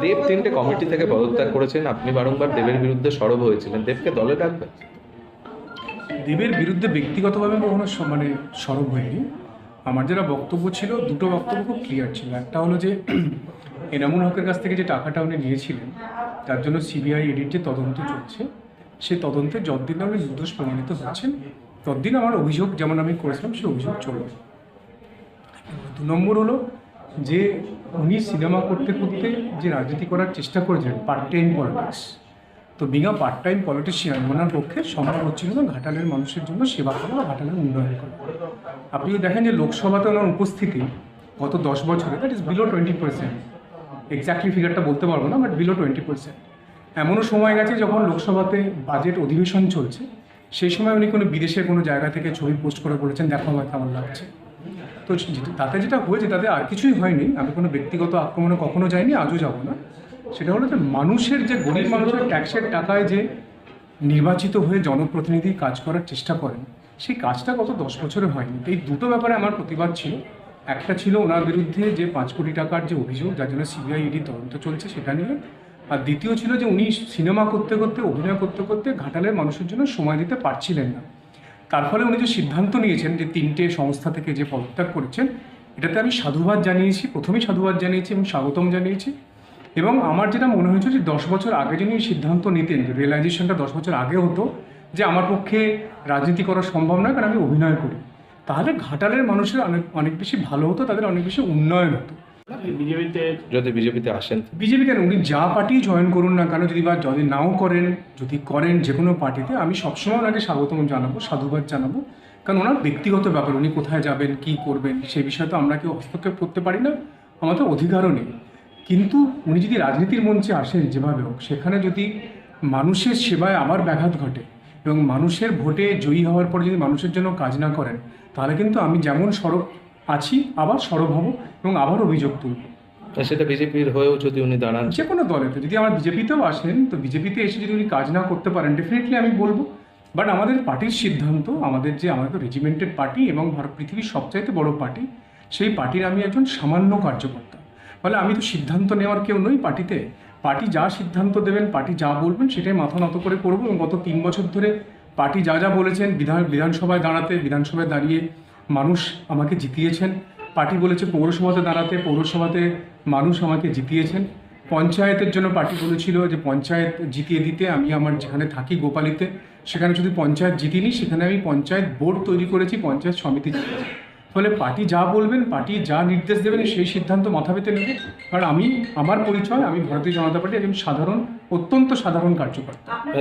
দেব তিনটে কমিটি থেকে পদত্যাগ করেছেন। আপনি বারংবার দেবের বিরুদ্ধে সরব হয়েছিলেন। দেবকে দলে ডাকবেন? দেবের বিরুদ্ধে ব্যক্তিগতভাবে কখনো স- মানে সরব হয়নি। আমার যারা বক্তব্য ছিল, দুটো বক্তব্য খুব ক্লিয়ার ছিল। একটা হলো যে, এনামুল হকের কাছ থেকে যে টাকাটা উনি নিয়েছিলেন, তার জন্য সিবিআই এডির যে তদন্ত চলছে সেই তদন্তে যতদিন না উনি নির্দোষ প্রমাণিত হচ্ছেন, ততদিন আমার অভিযোগ যেমন আমি করেছিলাম, সেই অভিযোগ চলবে। দু নম্বর হলো যে উনি সিনেমা করতে করতে যে রাজনীতি করার চেষ্টা করেছেন পার্ট টাইম পলিটিক্স তো বিঘা পার্ট টাইম পলিটিশিয়ান ওনার পক্ষে সম্ভব হচ্ছিল না ঘাটালের মানুষের জন্য সেবা করা ঘাটালের উন্নয়ন করা। আপনি দেখেন যে লোকসভাতে ওনার উপস্থিতি গত দশ বছরে that is below twenty percent exactly ফিগারটা বলতে পারব না বাট বিলো টোয়েন্টি পার্সেন্ট এমনও সময় গেছে যখন লোকসভাতে বাজেট অধিবেশন চলছে, সেই সময় উনি কোনো বিদেশের কোনো জায়গা থেকে ছবি পোস্ট করে বলেছেন, দেখো আমার কেমন লাগছে। তো তাতে যেটা হয়েছে, তাতে আর কিছুই হয়নি। আমি কোনো ব্যক্তিগত আক্রমণে কখনো যাইনি, আজও যাব না। সেটা হলো যে মানুষের যে গরিব মানুষের ট্যাক্সের টাকায় যে নির্বাচিত হয়ে জনপ্রতিনিধি কাজ করার চেষ্টা করেন, সেই কাজটা গত দশ বছরে হয়নি। এই দুটো ব্যাপারে আমার প্রতিবাদ ছিল। একটা ছিল ওনার বিরুদ্ধে যে পাঁচ কোটি টাকার যে অভিযোগ, যার জন্য সিবিআই ইডি তদন্ত চলছে সেটা নিয়ে। আর দ্বিতীয় ছিল যে উনি সিনেমা করতে করতে, অভিনয় করতে করতে ঘাটালের মানুষের জন্য সময় দিতে পারছিলেন না। তার ফলে উনি যে সিদ্ধান্ত নিয়েছেন যে তিনটে সংস্থা থেকে যে পদত্যাগ করেছেন, এটাতে আমি সাধুবাদ জানিয়েছি, প্রথমেই সাধুবাদ জানিয়েছি এবং স্বাগতম জানিয়েছি। এবং আমার যেটা মনে হয়েছে যে দশ বছর আগে যিনি সিদ্ধান্ত নিতেন রিয়েলাইজেশনটা দশ বছর আগে হতো, যে আমার পক্ষে রাজনীতি করা সম্ভব নয়, কারণ আমি অভিনয় করি। তাহলে ঘাটালের মানুষের অনেক অনেক বেশি ভালো হতো, তাদের অনেক বেশি উন্নয়ন হতো। বিজেপিতে যদি বিজেপিতে আসেন। বিজেপি কেন? উনি যা পার্টি জয়েন করুন না কেন যদি বা যদি নাও করেন যদি করেন যে কোনো পার্টিতে আমি সবসময় ওনাকে স্বাগতম জানাব সাধুবাদ জানাব। কারণ ওনার ব্যক্তিগত ব্যাপার উনি কোথায় যাবেন কি করবেন সেই বিষয়ে তো আমরা কেউ হস্তক্ষেপ করতে পারি না আমাদের অধিকারও নেই। কিন্তু উনি যদি রাজনীতির মঞ্চে আসেন যেভাবে হোক সেখানে যদি মানুষের সেবায় আবার ব্যাঘাত ঘটে এবং মানুষের ভোটে জয়ী হওয়ার পর যদি মানুষের জন্য কাজ না করেন তাহলে কিন্তু আমি যেমন সরব আছি আবার সরব হব এবং আবার অভিযোগ তুলব। তা সেটা বিজেপির হয়েও যদি উনি দাঁড়ান। যে কোনো দলেতে যদি আমার বিজেপিতেও আসেন তো বিজেপিতে এসে যদি উনি কাজ না করতে পারেন ডেফিনেটলি আমি বলব। বাট আমাদের পার্টির সিদ্ধান্ত আমাদের যে আমাদের রেজিমেন্টেড পার্টি এবং ভারত পৃথিবীর সবচাইতে বড় পার্টি সেই পার্টির আমি একজন সামান্য কার্যকর্তা। ফলে আমি তো সিদ্ধান্ত নেওয়ার কেউ নই পার্টিতে। পার্টি যা সিদ্ধান্ত দেবেন পার্টি যা বলবেন সেটাই মাথা নত করে করব এবং গত তিন বছর ধরে পার্টি যা যা বলেছেন বিধান বিধানসভায় দাঁড়াতে বিধানসভায় দাঁড়িয়ে মানুষ আমাকে জিতিয়েছেন। পার্টি বলেছে পৌরসভাতে দাঁড়াতে, পৌরসভাতে মানুষ আমাকে জিতিয়েছেন। পঞ্চায়েতের জন্য পার্টি বলেছিল যে পঞ্চায়েত জিতিয়ে দিতে আমি আমার যেখানে থাকি গোপালিতে, সেখানে যদি পঞ্চায়েত জিতিনি, সেখানে আমি পঞ্চায়েত বোর্ড তৈরি করেছি, পঞ্চায়েত সমিতি। ফলে পার্টি যা বলবেন, পার্টি যা নির্দেশ দেবেন, সেই সিদ্ধান্ত মাথা পেতে নেবে। কারণ আমি, আমার পরিচয়, আমি ভারতীয় জনতা পার্টি একজন সাধারণ, অত্যন্ত সাধারণ কার্যকর্তা।